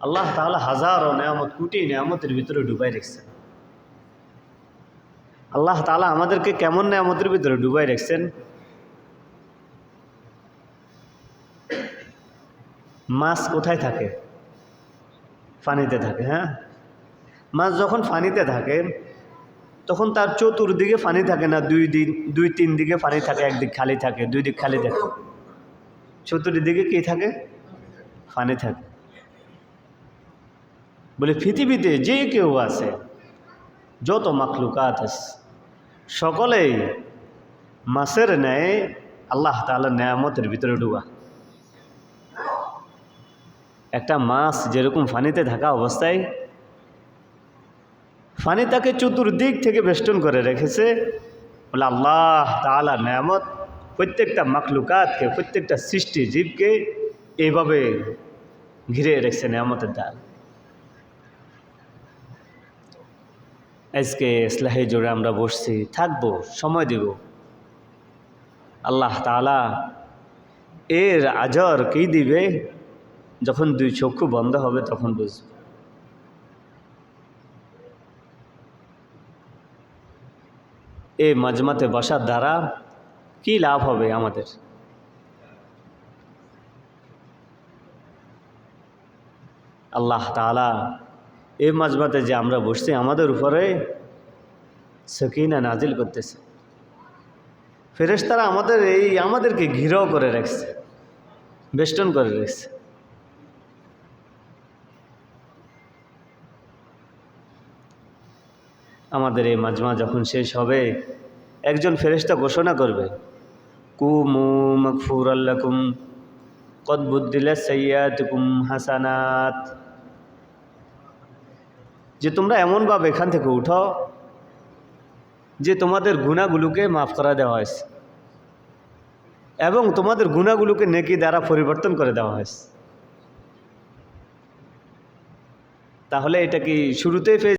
আল্লাহ তাহলে হাজারো নেয়ামত, কোটি নেয়ামতের ভিতরে ডুবাই রেখেছেন। আল্লাহ তালা আমাদেরকে কেমন নেয়ামতের ভিতরে ডুবাই রেখেছেন? মাছ কোথায় থাকে? পানিতে থাকে হ্যাঁ? মাছ যখন পানিতে থাকে, তখন তার চতুর্দিকে পানি থাকে না, দুই দিন, দুই তিন দিকে পানি থাকে, একদিক খালি থাকে, দুই দিক খালি থাকে। চতুর্দিকে কি থাকে? পানি থাকে। বলে, পৃথিবীতে যে কেউ আছে, যত মাখলুকাত আছে, সকলেই মাছের ন্যায় আল্লাহ তাআলার নেয়ামতের ভিতরে ডুবা একটা মাছ যেরকম ফানিতে থাকা অবস্থায়, ফানি তাকে চতুর্দিক থেকে বেষ্টন করে রেখেছে, বলে আল্লাহ তালা নেয়ামত, প্রত্যেকটা মাখলুকাতকে, প্রত্যেকটা সৃষ্টি জীবকে এইভাবে ঘিরে রেখেছে নেয়ামতের দ্বার। আজকে ইসলাহি জোরে আমরা বসছি। থাকব, সময় দেব। আল্লাহ তালা এর আজর কি দিবে? যখন দুই চক্ষু বন্ধ হবে তখন বুঝবে। এই মাজমাতে বসার দ্বারা কি লাভ হবে আমাদের? আল্লাহ তালা এই মাজমাতে যে আমরা বসছি, আমাদের উপরে সকিনা নাজিল করতেছে। ফেরেশতারা আমাদের এই, আমাদেরকে ঘিরাও করে রাখছে, বেষ্টন করে রাখছে। আমাদের এই মাজমা যখন শেষ হবে, একজন ফেরেশতা ঘোষণা করবে কু কুমু মকফুর আল্লাকুম কদ বুদ্দিলা সৈয়াদকুম হাসানাত। যে তোমরা এমনভাবে এখান থেকে উঠাও যে তোমাদের গুণাগুলোকে মাফ করা দেওয়া হয়েছে এবং তোমাদের গুণাগুলোকে নেকি দ্বারা পরিবর্তন করে দেওয়া হয়েছে। তাহলে এটা কি শুরুতেই পেয়ে